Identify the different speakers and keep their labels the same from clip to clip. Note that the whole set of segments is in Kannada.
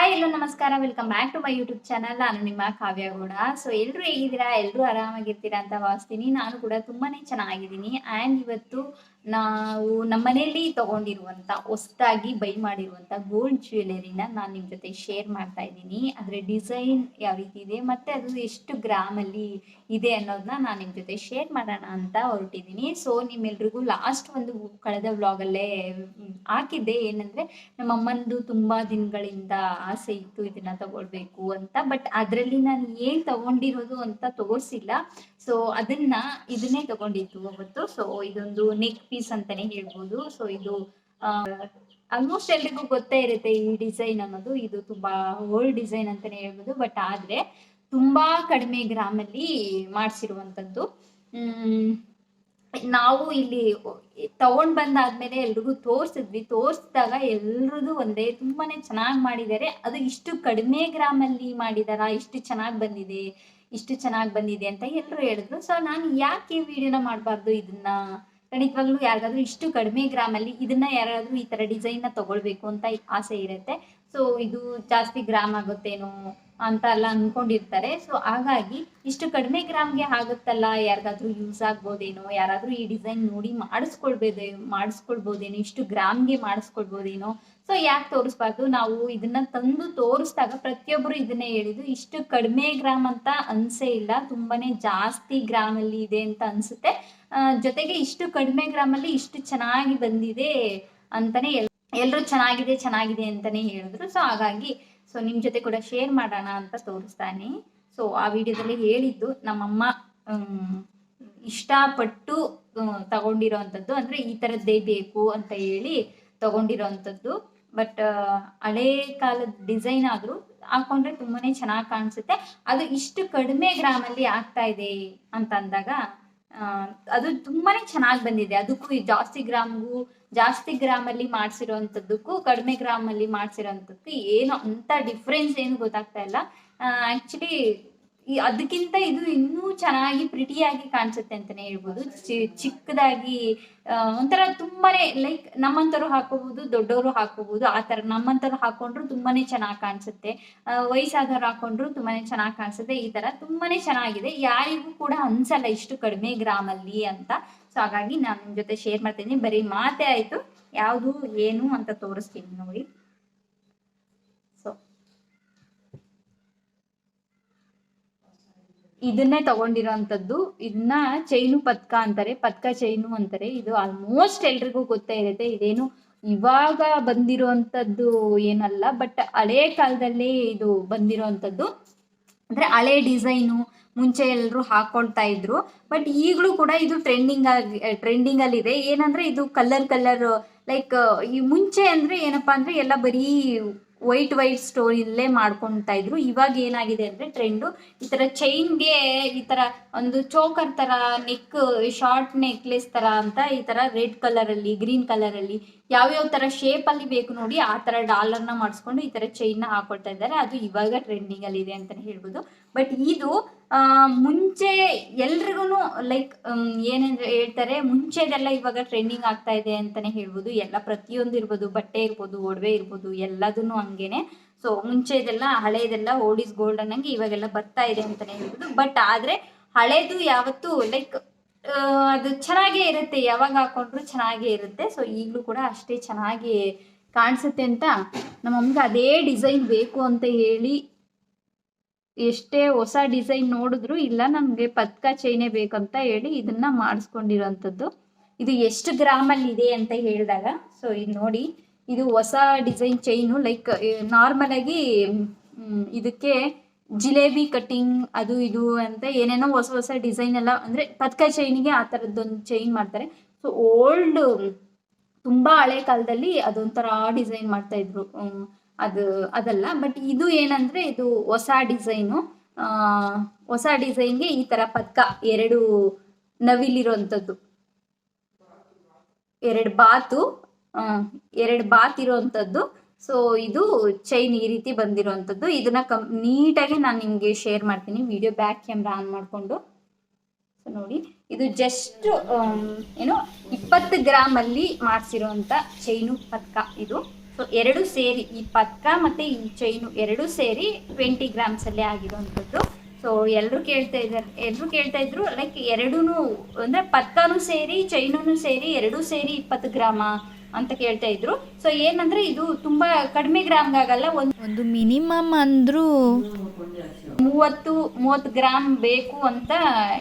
Speaker 1: ಹಾಯ್ ಎಲ್ಲೋ ನಮಸ್ಕಾರ welcome back to my YouTube channel ನಾನು ನಿಮ್ಮ ಕಾವ್ಯ ಗೌಡ. ಸೊ ಎಲ್ಲರೂ ಹೇಗಿದ್ದೀರಾ? ಎಲ್ಲರೂ ಆರಾಮಾಗಿರ್ತೀರಾ ಅಂತ ಭಾವಿಸ್ತೀನಿ. ನಾನು ಕೂಡ ತುಂಬಾನೇ ಚೆನ್ನಾಗಿದ್ದೀನಿ. ಆ್ಯಂಡ್ ಇವತ್ತು ನಾವು ನಮ್ಮ ತಗೊಂಡಿರುವಂತ, ಹೊಸದಾಗಿ ಬೈ ಮಾಡಿರುವಂತ ಗೋಲ್ಡ್ ಜ್ಯುವೆಲರಿನ ನಾನು ನಿಮ್ಮ ಜೊತೆ ಶೇರ್ ಮಾಡ್ತಾ ಇದ್ದೀನಿ. ಅದರ ಡಿಸೈನ್ ಯಾವ ರೀತಿ ಇದೆ, ಮತ್ತೆ ಅದು ಎಷ್ಟು ಗ್ರಾಮಲ್ಲಿ ಇದೆ ಅನ್ನೋದನ್ನ ನಾನು ನಿಮ್ಮ ಜೊತೆ ಶೇರ್ ಮಾಡೋಣ ಅಂತ ಹೊರಟಿದ್ದೀನಿ. ಸೊ ನಿಮ್ಮೆಲ್ರಿಗೂ ಲಾಸ್ಟ್ ಒಂದು ಕಳೆದ ವ್ಲಾಗಲ್ಲೇ ಹಾಕಿದ್ದೆ. ಏನಂದ್ರೆ, ನಮ್ಮ ಅಮ್ಮಂದು ತುಂಬ ದಿನಗಳಿಂದ ಆಸೆ ಇತ್ತು ಇದನ್ನ ತಗೊಳ್ಬೇಕು ಅಂತ ಬಟ್ ಅದರಲ್ಲಿ ನಾನು ಏನ್ ತಗೊಂಡಿರೋದು ಅಂತ ತೋರಿಸಿಲ್ಲ. ಸೊ ಅದನ್ನ ಇದನ್ನೇ ತಗೊಂಡಿದ್ದು ಅವತ್ತು. ಸೊ ಇದೊಂದು ನೆಕ್ ಪೀಸ್ ಅಂತಾನೆ ಹೇಳ್ಬೋದು. ಸೊ ಇದು ಆಲ್ಮೋಸ್ಟ್ ಎಲ್ರಿಗೂ ಗೊತ್ತೇ ಇರುತ್ತೆ ಈ ಡಿಸೈನ್ ಅನ್ನೋದು. ಇದು ತುಂಬಾ ಓಲ್ಡ್ ಡಿಸೈನ್ ಅಂತಾನೆ ಹೇಳ್ಬೋದು. ಬಟ್ ಆದ್ರೆ ತುಂಬಾ ಕಡಿಮೆ ಗ್ರಾಮಲ್ಲಿ ಮಾಡಿಸಿರುವಂಥದ್ದು. ನಾವು ಇಲ್ಲಿ ತಗೊಂಡ್ ಬಂದಾದ್ಮೇಲೆ ಎಲ್ರಿಗೂ ತೋರ್ಸಿದ್ವಿ. ತೋರ್ಸಿದಾಗ ಎಲ್ರದು ಒಂದೇ, ತುಂಬಾನೇ ಚೆನ್ನಾಗಿ ಮಾಡಿದ್ದಾರೆ. ಅದು ಇಷ್ಟು ಕಡಿಮೆ ಗ್ರಾಮಲ್ಲಿ ಮಾಡಿದಾರ? ಇಷ್ಟು ಚೆನ್ನಾಗಿ ಬಂದಿದೆ? ಇಷ್ಟು ಚೆನ್ನಾಗಿ ಬಂದಿದೆ ಅಂತ ಎಲ್ಲರೂ ಹೇಳಿದ್ರು. ಸೊ ನಾನು ಯಾಕೆ ಈ ವಿಡಿಯೋನ ಮಾಡಬಾರ್ದು ಇದನ್ನ? ಖಂಡಿತವಾಗ್ಲೂ ಯಾರಿಗಾದ್ರೂ ಇಷ್ಟು ಕಡಿಮೆ ಗ್ರಾಮಲ್ಲಿ ಇದನ್ನ ಯಾರಾದ್ರೂ ಈ ತರ ಡಿಸೈನ್ನ ತಗೊಳ್ಬೇಕು ಅಂತ ಆಸೆ ಇರುತ್ತೆ. ಸೊ ಇದು ಜಾಸ್ತಿ ಗ್ರಾಮ್ ಆಗುತ್ತೇನೋ ಅಂತ ಎಲ್ಲ ಅನ್ಕೊಂಡಿರ್ತಾರೆ. ಸೊ ಹಾಗಾಗಿ ಇಷ್ಟು ಕಡಿಮೆ ಗ್ರಾಮ್ಗೆ ಆಗುತ್ತಲ್ಲ, ಯಾರಿಗಾದ್ರೂ ಯೂಸ್ ಆಗ್ಬೋದೇನೋ, ಯಾರಾದ್ರೂ ಈ ಡಿಸೈನ್ ನೋಡಿ ಮಾಡಿಸ್ಕೊಳ್ಬೋದೇ, ಮಾಡಿಸ್ಕೊಳ್ಬೋದೇನೋ, ಇಷ್ಟು ಗ್ರಾಮ್ಗೆ ಮಾಡಿಸ್ಕೊಳ್ಬೋದೇನೋ. ಸೊ ಯಾಕೆ ತೋರಿಸ್ಬಾರ್ದು? ನಾವು ಇದನ್ನ ತಂದು ತೋರಿಸಿದಾಗ ಪ್ರತಿಯೊಬ್ಬರು ಇದನ್ನೇ ಹೇಳಿದ್ರು, ಇಷ್ಟು ಕಡಿಮೆ ಗ್ರಾಮ್ ಅಂತ ಅನ್ಸೇ ಇಲ್ಲ, ತುಂಬಾನೇ ಜಾಸ್ತಿ ಗ್ರಾಮಲ್ಲಿ ಇದೆ ಅಂತ ಅನ್ಸುತ್ತೆ. ಜೊತೆಗೆ ಇಷ್ಟು ಕಡಿಮೆ ಗ್ರಾಮಲ್ಲಿ ಇಷ್ಟು ಚೆನ್ನಾಗಿ ಬಂದಿದೆ ಅಂತಾನೆ ಎಲ್ ಎಲ್ಲರೂ ಚೆನ್ನಾಗಿದೆ ಚೆನ್ನಾಗಿದೆ ಅಂತಾನೆ ಹೇಳಿದ್ರು. ಸೊ ಹಾಗಾಗಿ ಸೊ ನಿಮ್ ಜೊತೆ ಕೂಡ ಶೇರ್ ಮಾಡೋಣ ಅಂತ ತೋರಿಸ್ತಾನೆ. ಸೊ ಆ ವಿಡಿಯೋದಲ್ಲಿ ಹೇಳಿದ್ದು ನಮ್ಮಮ್ಮ ಇಷ್ಟಪಟ್ಟು ತಗೊಂಡಿರೋ ತಗೊಂಡಿರೋವಂಥದ್ದು ಅಂದ್ರೆ ಈ ತರದ್ದೇ ಬೇಕು ಅಂತ ಹೇಳಿ ತಗೊಂಡಿರೋವಂಥದ್ದು ಬಟ್ ಹಳೇ ಕಾಲದ ಡಿಸೈನ್ ಆದ್ರೂ ಹಾಕೊಂಡ್ರೆ ತುಂಬಾನೇ ಚೆನ್ನಾಗಿ ಕಾಣಿಸುತ್ತೆ. ಅದು ಇಷ್ಟು ಕಡಿಮೆ ಗ್ರಾಮಲ್ಲಿ ಆಗ್ತಾ ಇದೆ ಅಂತ ಅಂದಾಗ ಅದು ತುಂಬಾನೇ ಚೆನ್ನಾಗಿ ಬಂದಿದೆ. ಅದಕ್ಕೂ ಈ ಜಾಸ್ತಿ ಗ್ರಾಮ್ಗೂ, ಜಾಸ್ತಿ ಗ್ರಾಮಲ್ಲಿ ಮಾಡ್ಸಿರೋಂಥದ್ದಕ್ಕೂ, ಕಡಿಮೆ ಗ್ರಾಮಲ್ಲಿ ಮಾಡ್ಸಿರೋಂಥದ್ದು ಏನು ಅಂತ ಡಿಫ್ರೆನ್ಸ್ ಏನು ಗೊತ್ತಾಗ್ತಾ ಇಲ್ಲ. ಆ್ಯಕ್ಚುಲಿ ಈ ಅದಕ್ಕಿಂತ ಇದು ಇನ್ನೂ ಚೆನ್ನಾಗಿ ಪ್ರಿಟಿಯಾಗಿ ಕಾಣಿಸುತ್ತೆ ಅಂತಾನೆ ಹೇಳ್ಬೋದು. ಚಿಕ್ಕದಾಗಿ ಒಂಥರ ತುಂಬಾನೇ ಲೈಕ್ ನಮ್ಮಂತರು ಹಾಕೋಬಹುದು ದೊಡ್ಡವರು ಹಾಕೋಬಹುದು ಆ ತರ ನಮ್ಮಂತರು ಹಾಕೊಂಡ್ರು ತುಂಬಾನೇ ಚೆನ್ನಾಗಿ ಕಾಣಿಸುತ್ತೆ. ವಯಸ್ಸಾದವ್ರು ಹಾಕೊಂಡ್ರು ತುಂಬಾನೇ ಚೆನ್ನಾಗಿ ಕಾಣಿಸುತ್ತೆ. ಈ ತರ ತುಂಬಾನೇ ಚೆನ್ನಾಗಿದೆ. ಯಾರಿಗೂ ಕೂಡ ಅನ್ಸಲ್ಲ ಇಷ್ಟು ಕಡಿಮೆ ಗ್ರಾಮಲ್ಲಿ ಅಂತ. ಸೊ ಹಾಗಾಗಿ ನಾನು ನಿಮ್ ಜೊತೆ ಶೇರ್ ಮಾಡ್ತೀನಿ. ಬರೀ ಮಾತೇ ಆಯ್ತು. ಯಾವುದು, ಏನು ಅಂತ ತೋರಿಸ್ತೀನಿ ನೋಡಿ. ಇದನ್ನೇ ತಗೊಂಡಿರೋಂಥದ್ದು. ಇದನ್ನ ಚೈನು ಪತ್ಕ ಅಂತಾರೆ, ಪತ್ಕ ಚೈನು ಅಂತಾರೆ. ಇದು ಆಲ್ಮೋಸ್ಟ್ ಎಲ್ರಿಗೂ ಗೊತ್ತೇ ಇರುತ್ತೆ. ಇದೇನು ಇವಾಗ ಬಂದಿರೋಂಥದ್ದು ಏನಲ್ಲ ಬಟ್ ಹಳೆ ಕಾಲದಲ್ಲಿ ಇದು ಬಂದಿರೋವಂಥದ್ದು ಅಂದ್ರೆ ಹಳೆ ಡಿಸೈನು ಮುಂಚೆ ಎಲ್ಲರೂ ಹಾಕೊಳ್ತಾ ಇದ್ರು. ಬಟ್ ಈಗಲೂ ಕೂಡ ಇದು ಟ್ರೆಂಡಿಂಗ್ ಆಗಿ ಟ್ರೆಂಡಿಂಗ್ ಅಲ್ಲಿ ಇದೆ. ಏನಂದ್ರೆ ಇದು ಕಲರ್ ಕಲರ್ ಲೈಕ್ ಈ ಮುಂಚೆ ಅಂದ್ರೆ ಏನಪ್ಪಾ ಅಂದ್ರೆ ಎಲ್ಲ ಬರೀ ವೈಟ್ ವೈಟ್ ಸ್ಟೋನ್ ಇಲ್ಲೇ ಮಾಡ್ಕೊಂತಾ ಇದ್ರು. ಇವಾಗ ಏನಾಗಿದೆ ಅಂದ್ರೆ ಟ್ರೆಂಡು ಈ ತರ ಚೈನ್ಗೆ ಈ ತರ ಒಂದು ಚೋಕರ್ ತರ ನೆಕ್ ಶಾರ್ಟ್ ನೆಕ್ಲೆಸ್ ತರ ಅಂತ ಈ ತರ ರೆಡ್ ಕಲರ್ ಅಲ್ಲಿ ಗ್ರೀನ್ ಕಲರ್ ಅಲ್ಲಿ ಯಾವ್ಯಾವ ತರ ಶೇಪ್ ಅಲ್ಲಿ ಬೇಕು ನೋಡಿ, ಆ ತರ ಡಾಲರ್ನ ಮಾಡಿಸ್ಕೊಂಡು ಈ ತರ ಚೈನ್ನ ಹಾಕೊಳ್ತಾ ಇದ್ದಾರೆ. ಅದು ಇವಾಗ ಟ್ರೆಂಡಿಂಗ್ ಅಲ್ಲಿ ಇದೆ ಅಂತಾನೆ ಹೇಳ್ಬೋದು. ಬಟ್ ಇದು ಮುಂಚೆ ಎಲ್ರಿಗೂ ಲೈಕ್ ಏನಂದ್ರೆ ಹೇಳ್ತಾರೆ, ಮುಂಚೆದೆಲ್ಲ ಇವಾಗ ಟ್ರೆಂಡಿಂಗ್ ಆಗ್ತಾ ಇದೆ ಅಂತಾನೆ ಹೇಳ್ಬೋದು. ಎಲ್ಲ ಪ್ರತಿಯೊಂದು ಇರ್ಬೋದು, ಬಟ್ಟೆ ಇರ್ಬೋದು, ಒಡವೆ ಇರ್ಬೋದು ಎಲ್ಲದನ್ನು ಹಂಗೇನೆ. ಸೊ ಮುಂಚೆದೆಲ್ಲ ಹಳೇದೆಲ್ಲ ಓಲ್ಡ್ ಇಸ್ ಗೋಲ್ಡ್ ಅನ್ನಂಗೆ ಇವಾಗೆಲ್ಲ ಬರ್ತಾ ಇದೆ ಅಂತಾನೆ ಹೇಳ್ಬೋದು. ಬಟ್ ಆದ್ರೆ ಹಳೇದು ಯಾವತ್ತು ಲೈಕ್ ಅದು ಚೆನ್ನಾಗೇ ಇರುತ್ತೆ, ಯಾವಾಗ ಹಾಕೊಂಡ್ರು ಚೆನ್ನಾಗೇ ಇರುತ್ತೆ. ಸೊ ಈಗಲೂ ಕೂಡ ಅಷ್ಟೇ ಚೆನ್ನಾಗಿ ಕಾಣಿಸುತ್ತೆ ಅಂತ ನಮ್ಮಮ್ಮಗೆ ಅದೇ ಡಿಸೈನ್ ಬೇಕು ಅಂತ ಹೇಳಿ ಎಷ್ಟೇ ಹೊಸ ಡಿಸೈನ್ ನೋಡಿದ್ರು ಇಲ್ಲ ನಮಗೆ ಪತ್ಕ ಚೈನೆ ಬೇಕಂತ ಹೇಳಿ ಇದನ್ನ ಮಾಡಿಸ್ಕೊಂಡಿರೋಂಥದ್ದು. ಇದು ಎಷ್ಟು ಗ್ರಾಮಲ್ಲಿ ಇದೆ ಅಂತ ಹೇಳಿದಾಗ ಸೊ ಇದು ನೋಡಿ, ಇದು ಹೊಸ ಡಿಸೈನ್ ಚೈನು, ಲೈಕ್, ನಾರ್ಮಲ್ ಆಗಿ ಇದಕ್ಕೆ ಜಿಲೇಬಿ ಕಟ್ಟಿಂಗ್ ಅದು ಇದು ಅಂತ ಏನೇನೋ ಹೊಸ ಹೊಸ ಡಿಸೈನ್ ಎಲ್ಲ, ಅಂದ್ರೆ ಪತ್ಕ ಚೈನಿಗೆ ಆ ಥರದ್ದೊಂದು ಚೈನ್ ಮಾಡ್ತಾರೆ. ಸೊ ಓಲ್ಡ್ ತುಂಬಾ ಹಳೆ ಕಾಲದಲ್ಲಿ ಅದೊಂಥರ ಡಿಸೈನ್ ಮಾಡ್ತಾ ಇದ್ರು. ಅದು, ಅದಲ್ಲ. ಬಟ್ ಇದು ಏನಂದ್ರೆ ಇದು ಹೊಸ ಡಿಸೈನು. ಹೊಸ ಡಿಸೈನ್ಗೆ ಈ ತರ ಪತ್ಕ ಎರಡು ನವಿಲಿರೋಂಥದ್ದು ಎರಡು ಬಾತು ಎರಡು ಬಾತ್ ಇರೋವಂಥದ್ದು. ಸೊ ಇದು ಚೈನ್ ಈ ರೀತಿ ಬಂದಿರೋವಂಥದ್ದು. ಇದನ್ನ ಕಮ್, ನೀಟಾಗಿ ನಾನು ನಿಮಗೆ ಶೇರ್ ಮಾಡ್ತೀನಿ. ವಿಡಿಯೋ ಬ್ಯಾಕ್ ಕ್ಯಾಮ್ರಾ ಆನ್ ಮಾಡಿಕೊಂಡು. ಸೊ ನೋಡಿ. ಇದು ಜಸ್ಟ್ ಏನು, ಇಪ್ಪತ್ತು ಗ್ರಾಮಲ್ಲಿ ಮಾಡಿಸಿರುವಂಥ ಚೈನು ಪತ್ಕ ಇದು. ಸೊ ಸೊ ಎರಡು ಸೇರಿ, ಈ ಪತ್ಕ ಮತ್ತು ಈ ಚೈನು ಎರಡು ಸೇರಿ ಟ್ವೆಂಟಿ ಗ್ರಾಮ್ಸಲ್ಲೇ ಆಗಿರುವಂಥದ್ದು. ಸೊ ಎಲ್ಲರೂ ಕೇಳ್ತಾ ಇದ್ದಾರೆ ಎಲ್ಲರೂ ಕೇಳ್ತಾ ಇದ್ರು ಲೈಕ್ ಎರಡೂ ಅಂದರೆ ಪತ್ಕಾನೂ ಸೇರಿ ಚೈನೂ ಸೇರಿ, ಎರಡೂ ಸೇರಿ ಇಪ್ಪತ್ತು ಗ್ರಾಮ ಅಂತ ಕೇಳ್ತಾ ಇದ್ರು. ಸೊ ಏನಂದ್ರೆ ಇದು ತುಂಬಾ ಕಡಿಮೆ ಗ್ರಾಮ್ಗಾಗಲ್ಲ ಒಂದು
Speaker 2: ಒಂದು ಮಿನಿಮಮ್ ಅಂದ್ರು
Speaker 1: ಮೂವತ್ತು ಮೂವತ್ತು ಗ್ರಾಮ್ ಬೇಕು ಅಂತ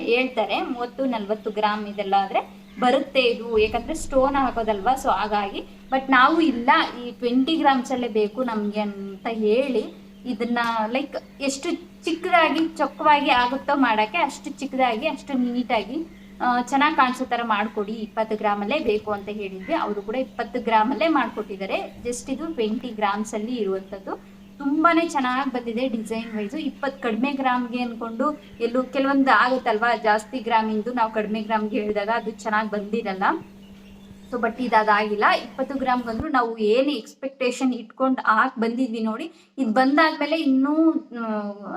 Speaker 1: ಹೇಳ್ತಾರೆ. ಮೂವತ್ತು ನಲ್ವತ್ತು ಗ್ರಾಮ್ ಇದೆಲ್ಲ ಆದ್ರೆ ಬರುತ್ತೆ ಇದು. ಯಾಕಂದ್ರೆ ಸ್ಟೋನ್ ಹಾಕೋದಲ್ವಾ ಸೊ ಹಾಗಾಗಿ. ಬಟ್ ನಾವು ಇಲ್ಲ ಈ ಟ್ವೆಂಟಿ ಗ್ರಾಮ್ಸಲ್ಲೇ ಬೇಕು ನಮ್ಗೆ ಅಂತ ಹೇಳಿ ಇದನ್ನ ಲೈಕ್ ಎಷ್ಟು ಚಿಕ್ಕದಾಗಿ ಚೊಕ್ಕವಾಗಿ ಆಗುತ್ತೋ ಮಾಡಕ್ಕೆ ಅಷ್ಟು ಚಿಕ್ಕದಾಗಿ ಅಷ್ಟು ನೀಟಾಗಿ ಚೆನ್ನಾಗಿ ಕಾಣಿಸೋ ಥರ ಮಾಡಿಕೊಡಿ, ಇಪ್ಪತ್ತು ಗ್ರಾಮಲ್ಲೇ ಬೇಕು ಅಂತ ಹೇಳಿದ್ವಿ. ಅವರು ಕೂಡ ಇಪ್ಪತ್ತು ಗ್ರಾಮಲ್ಲೇ ಮಾಡಿಕೊಟ್ಟಿದ್ದಾರೆ. ಜಸ್ಟ್ ಇದು ಟ್ವೆಂಟಿ ಗ್ರಾಮ್ಸಲ್ಲಿ ಇರುವಂಥದ್ದು ತುಂಬಾ ಚೆನ್ನಾಗಿ ಬಂದಿದೆ ಡಿಸೈನ್ ವೈಸು ಇಪ್ಪತ್ತು ಕಡಿಮೆ ಗ್ರಾಮ್ಗೆ ಅಂದ್ಕೊಂಡು ಎಲ್ಲೂ, ಕೆಲವೊಂದು ಆಗುತ್ತಲ್ವಾ? ಜಾಸ್ತಿ ಗ್ರಾಮಿಂದು ನಾವು ಕಡಿಮೆ ಗ್ರಾಮ್ಗೆ ಹೇಳಿದಾಗ ಅದು ಚೆನ್ನಾಗಿ ಬಂದಿರಲ್ಲ. ಸೊ ಬಟ್ ಇದು ಅದಾಗಿಲ್ಲ ಇಪ್ಪತ್ತು ಗ್ರಾಮ್ ಬಂದ್ರು ನಾವು ಏನು ಎಕ್ಸ್ಪೆಕ್ಟೇಷನ್ ಇಟ್ಕೊಂಡು ಹಾಕಿ ಬಂದಿದ್ವಿ ನೋಡಿ, ಇದು ಬಂದಾದ್ಮೇಲೆ ಇನ್ನೂ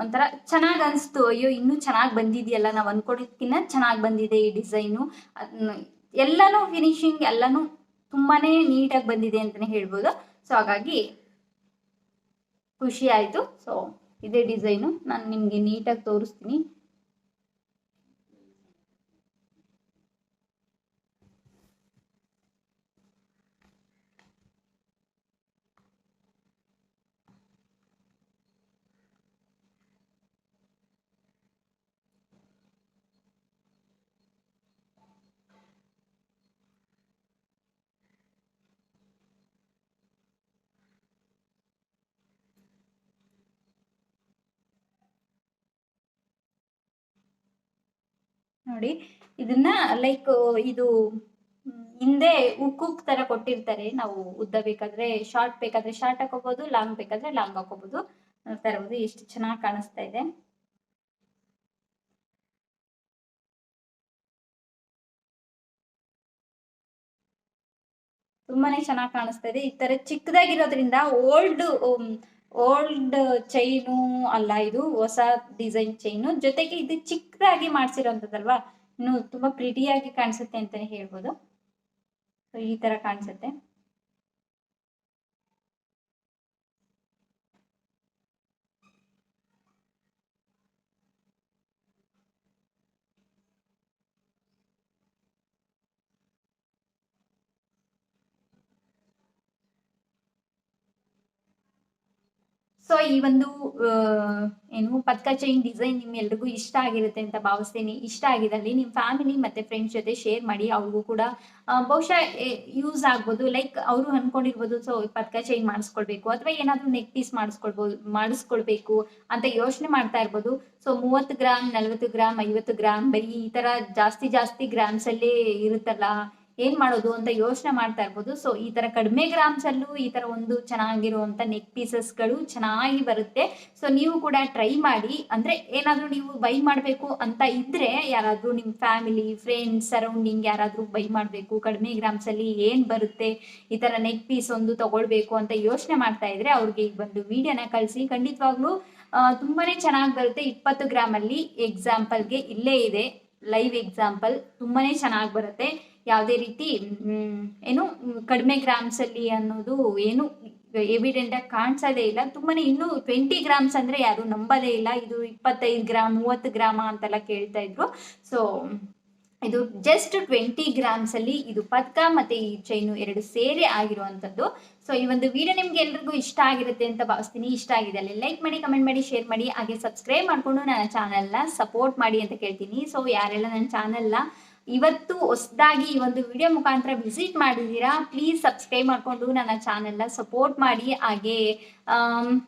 Speaker 1: ಒಂಥರ ಚೆನ್ನಾಗಿ ಅನಿಸ್ತು. ಅಯ್ಯೋ, ಇನ್ನೂ ಚೆನ್ನಾಗಿ ಬಂದಿದೆಯಲ್ಲ, ನಾವು ಅಂದ್ಕೊಂಡಿದ್ಕಿನ್ನ ಚೆನ್ನಾಗಿ ಬಂದಿದೆ ಈ ಡಿಸೈನು. ಎಲ್ಲನೂ ಫಿನಿಶಿಂಗ್ ಎಲ್ಲನೂ ತುಂಬಾನೇ ನೀಟಾಗಿ ಬಂದಿದೆ ಅಂತಲೇ ಹೇಳ್ಬೋದು. ಸೊ ಹಾಗಾಗಿ ಖುಷಿ ಆಯಿತು. ಸೊ ಇದೇ ಡಿಸೈನು. ನಾನು ನಿಮಗೆ ನೀಟಾಗಿ ತೋರಿಸ್ತೀನಿ. ನೋಡಿ, ಇದನ್ನ ಲೈಕ್ ಇದು ಹಿಂದೆ ಉಕ್ಕುಕ್ ತರ ಕೊಟ್ಟಿರ್ತಾರೆ. ನಾವು ಉದ್ದ ಬೇಕಾದ್ರೆ ಶಾರ್ಟ್ ಬೇಕಾದ್ರೆ ಶಾರ್ಟ್ ಹಾಕೋಬಹುದು ಲಾಂಗ್ ಬೇಕಾದ್ರೆ ಲಾಂಗ್ ಹಾಕೋಬಹುದು ತರಬಹುದು ಎಷ್ಟು ಚೆನ್ನಾಗಿ ಕಾಣಿಸ್ತಾ ಇದೆ. ತುಂಬಾನೇ ಚೆನ್ನಾಗಿ ಕಾಣಿಸ್ತಾ ಇದೆ. ಈ ತರ ಚಿಕ್ಕದಾಗಿರೋದ್ರಿಂದ ಓಲ್ಡ್ ಓಲ್ಡ್ ಚೈನು ಅಲ್ಲ ಇದು ಹೊಸ ಡಿಸೈನ್ ಚೈನು. ಜೊತೆಗೆ ಇದು ಚಿಕ್ಕದಾಗಿ ಮಾಡಿಸಿರೋಂಥದ್ದಲ್ವಾ? ಇನ್ನು ತುಂಬ ಪ್ರಿಟಿಯಾಗಿ ಕಾಣಿಸುತ್ತೆ ಅಂತಲೇ ಹೇಳ್ಬೋದು. ಸೊ ಈ ಥರ ಕಾಣಿಸುತ್ತೆ. ಸೊ ಈ ಒಂದು ಏನು ಪತ್ಕ ಚೈನ್ ಡಿಸೈನ್ ನಿಮ್ಮೆಲ್ರಿಗೂ ಇಷ್ಟ ಆಗಿರುತ್ತೆ ಅಂತ ಭಾವಿಸ್ತೀನಿ. ಇಷ್ಟ ಆಗಿದಲ್ಲಿ ನಿಮ್ಮ ಫ್ಯಾಮಿಲಿ ಮತ್ತೆ ಫ್ರೆಂಡ್ಸ್ ಜೊತೆ ಶೇರ್ ಮಾಡಿ, ಅವ್ರಿಗೂ ಕೂಡ ಬಹುಶಃ ಯೂಸ್ ಆಗ್ಬೋದು. ಲೈಕ್ ಅವರು ಅನ್ಕೊಂಡಿರ್ಬೋದು ಸೊ ಪತ್ಕ ಚೈನ್ ಮಾಡಿಸ್ಕೊಳ್ಬೇಕು. ಅಥವಾ ಏನಾದರೂ ನೆಕ್ ಪೀಸ್ ಮಾಡಿಸ್ಕೊಳ್ಬೋದು, ಮಾಡಿಸ್ಕೊಳ್ಬೇಕು ಅಂತ ಯೋಚನೆ ಮಾಡ್ತಾ ಇರ್ಬೋದು. ಸೊ ಮೂವತ್ತು ಗ್ರಾಮ್ ನಲ್ವತ್ತು ಗ್ರಾಮ್ ಐವತ್ತು ಗ್ರಾಮ್ ಬರೀ ಈ ತರ ಜಾಸ್ತಿ ಜಾಸ್ತಿ ಗ್ರಾಮ್ಸ್ ಅಲ್ಲೇ ಇರುತ್ತಲ್ಲ. ಏನ್ ಮಾಡೋದು ಅಂತ ಯೋಚನೆ ಮಾಡ್ತಾ ಇರ್ಬೋದು. ಸೊ ಈ ತರ ಕಡಿಮೆ ಗ್ರಾಮ್ಸ್ ಅಲ್ಲೂ ಈ ತರ ಒಂದು ಚೆನ್ನಾಗಿರುವಂತ ನೆಕ್ ಪೀಸಸ್ಗಳು ಚೆನ್ನಾಗಿ ಬರುತ್ತೆ. ಸೊ ನೀವು ಕೂಡ ಟ್ರೈ ಮಾಡಿ. ಅಂದ್ರೆ ಏನಾದ್ರೂ ನೀವು ಬೈ ಮಾಡಬೇಕು ಅಂತ ಇದ್ರೆ ಯಾರಾದ್ರೂ ನಿಮ್ ಫ್ಯಾಮಿಲಿ ಫ್ರೆಂಡ್ಸ್ ಸರೌಂಡಿಂಗ್ ಯಾರಾದ್ರೂ ಬೈ ಮಾಡಬೇಕು. ಕಡಿಮೆ ಗ್ರಾಮ್ಸ್ ಅಲ್ಲಿ ಏನ್ ಬರುತ್ತೆ, ಈ ತರ ನೆಕ್ ಪೀಸ್ ಒಂದು ತಗೊಳ್ಬೇಕು ಅಂತ ಯೋಚನೆ ಮಾಡ್ತಾ ಇದ್ರೆ ಅವ್ರಿಗೆ ಈಗ ಒಂದು ವಿಡಿಯೋನ ಕಳಿಸಿ. ಖಂಡಿತವಾಗ್ಲೂ ತುಂಬಾನೇ ಚೆನ್ನಾಗಿ ಬರುತ್ತೆ. ಇಪ್ಪತ್ತು ಗ್ರಾಮ್ ಅಲ್ಲಿ ಎಕ್ಸಾಂಪಲ್ಗೆ ಇಲ್ಲೇ ಇದೆ. ಲೈವ್ ಎಕ್ಸಾಂಪಲ್ ತುಂಬಾನೇ ಚೆನ್ನಾಗಿ ಬರುತ್ತೆ. ಯಾವುದೇ ರೀತಿ ಏನು ಕಡಿಮೆ ಗ್ರಾಮ್ಸ್ ಅಲ್ಲಿ ಅನ್ನೋದು ಏನು ಎವಿಡೆಂಟ್ ಆಗಿ ಕಾಣಿಸೋದೇ ಇಲ್ಲ. ತುಂಬಾನೇ ಇನ್ನು ಟ್ವೆಂಟಿ ಗ್ರಾಮ್ಸ್ ಅಂದ್ರೆ ಯಾರು ನಂಬೋದೇ ಇಲ್ಲ. ಇದು ಇಪ್ಪತ್ತೈದು ಗ್ರಾಮ್ ಮೂವತ್ತು ಗ್ರಾಮ ಅಂತೆಲ್ಲ ಕೇಳ್ತಾ ಇದ್ರು. ಸೊ ಇದು ಜಸ್ಟ್ ಟ್ವೆಂಟಿ ಗ್ರಾಮ್ಸ್ ಅಲ್ಲಿ ಇದು ಪದಕ ಮತ್ತೆ ಈ ಚೈನು ಎರಡು ಸೇರಿ ಆಗಿರುವಂತದ್ದು ಸೊ ಈ ಒಂದು ವಿಡಿಯೋ ನಿಮ್ಗೆ ಎಲ್ರಿಗೂ ಇಷ್ಟ ಆಗಿರುತ್ತೆ ಅಂತ ಭಾವಿಸ್ತೀನಿ. ಇಷ್ಟ ಆಗಿದೆ ಅಲ್ಲಿ ಲೈಕ್ ಮಾಡಿ ಕಮೆಂಟ್ ಮಾಡಿ ಶೇರ್ ಮಾಡಿ, ಹಾಗೆ ಸಬ್ಸ್ಕ್ರೈಬ್ ಮಾಡ್ಕೊಂಡು ನನ್ನ ಚಾನಲ್ನ ಸಪೋರ್ಟ್ ಮಾಡಿ ಅಂತ ಕೇಳ್ತೀನಿ. ಸೊ ಯಾರೆಲ್ಲ ನನ್ನ ಚಾನಲ್ನ ಇವತ್ತು ಹೊಸದಾಗಿ ಈ ಒಂದು ವಿಡಿಯೋ ಮುಖಾಂತರ ವಿಸಿಟ್ ಮಾಡಿದ್ದೀರಾ ಪ್ಲೀಸ್ ಸಬ್ಸ್ಕ್ರೈಬ್ ಮಾಡಿಕೊಂಡು ನನ್ನ ಚಾನೆಲ್ನ ಸಪೋರ್ಟ್ ಮಾಡಿ. ಹಾಗೆ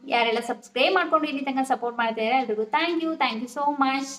Speaker 1: ಯಾರೆಲ್ಲ ಸಬ್ಸ್ಕ್ರೈಬ್ ಮಾಡ್ಕೊಂಡು ಇಲ್ಲಿ ತನಕ ಸಪೋರ್ಟ್ ಮಾಡ್ತಾ ಇದ್ದಾರೆ ಎಲ್ರಿಗೂ thank you thank you so much